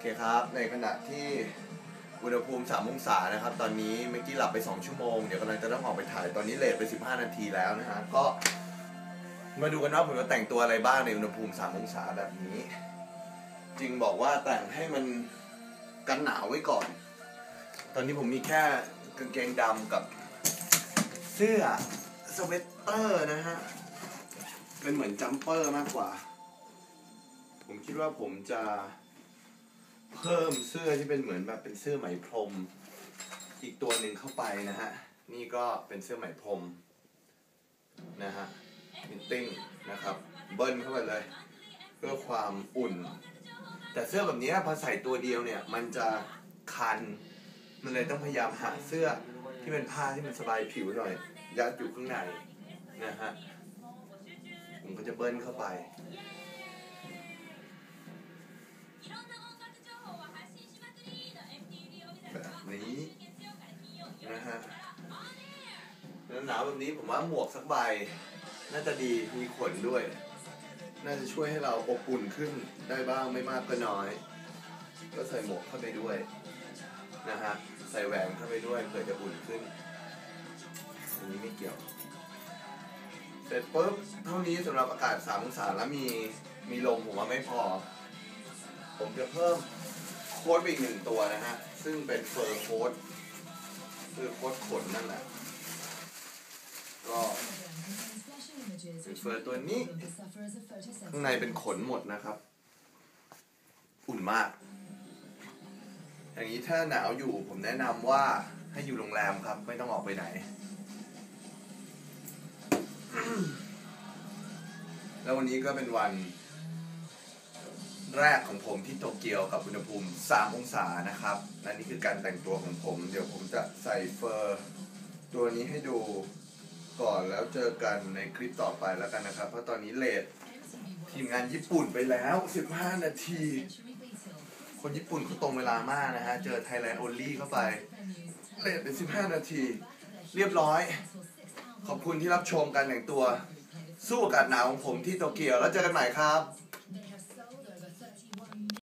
โอเคครับ ในขณะที่อุณหภูมิ 3 องศานะครับ ตอนนี้เมื่อกี้หลับไป 2 ชั่วโมง เดี๋ยวกำลังจะต้องออกไปถ่าย ตอนนี้เลทไป 15 นาทีแล้วนะฮะ ก็มาดูกันว่าผมจะแต่งตัวอะไรบ้างในอุณหภูมิ 3 องศาแบบนี้จริงบอกว่าแต่งให้มันกันหนาวไว้ก่อน ตอนนี้ผมมีแค่กางเกงดำกับเสื้อสเวตเตอร์นะฮะ เป็นเหมือนจัมเปอร์มากกว่า ผมคิดว่าผมจะ เพิ่มเสื้อที่เป็นเหมือนแบบเป็นเสื้อไหมพรม อีกตัวหนึ่งเข้าไปนะฮะ นี่ก็เป็นเสื้อไหมพรมนะฮะมินติ้งนะครับ เบิ้ลเข้าไปเลย เพื่อความอุ่น แต่เสื้อแบบนี้พอใส่ตัวเดียวเนี่ย มันจะคัน มันเลยต้องพยายามหาเสื้อที่เป็นผ้าที่มันสบายผิวหน่อย ยัดอยู่ข้างในนะฮะผมก็จะเบิ้ลเข้าไป หนาวแบบนี้ผมว่าหมวกสักใบ น่าจะดีมีขนด้วย น่าจะช่วยให้เราอบอุ่นขึ้นได้บ้างไม่มากก็น้อย ก็ใส่หมวกเข้าไปด้วยนะฮะใส่แหวนเข้าไปด้วยเผื่อจะอุ่นขึ้นอันนี้ไม่เกี่ยว เสร็จปุ๊บเท่านี้สำหรับอากาศ3องศาแล้วมีมีลมผมว่าไม่พอ ผมจะเพิ่มโค้ดไปอีกหนึ่งตัวนะฮะ ซึ่งเป็นเฟอร์โค้ดคือโค้ดขนนั่นแหละ ก็ เป็นเฟอร์ตัวนี้ ข้างในเป็นขนหมดนะครับ อุ่นมาก อย่างนี้ถ้าหนาวอยู่ผมแนะนำว่าให้อยู่โรงแรมครับ ไม่ต้องออกไปไหน แล้ววันนี้ก็เป็นวันแรกของผมที่โตเกียวกับอุณหภูมิ 3 องศานะครับและนี่คือการแต่งตัวของผม เดี๋ยวผมจะใส่เฟอร์ ตัวนี้ให้ดู ก่อนแล้วเจอกันในคลิปต่อไปแล้วกันนะครับ เพราะตอนนี้เลททีมงานญี่ปุ่นไปแล้ว 15 นาที คนญี่ปุ่นเขาตรงเวลามากนะฮะ เจอไทยแลนด์โอลี่เข้าไป เลทเป็น 15 นาที เรียบร้อย ขอบคุณที่รับชมการแต่งตัว สู้อากาศหนาวของผมที่โตเกียวแล้วเจอกันใหม่ครับ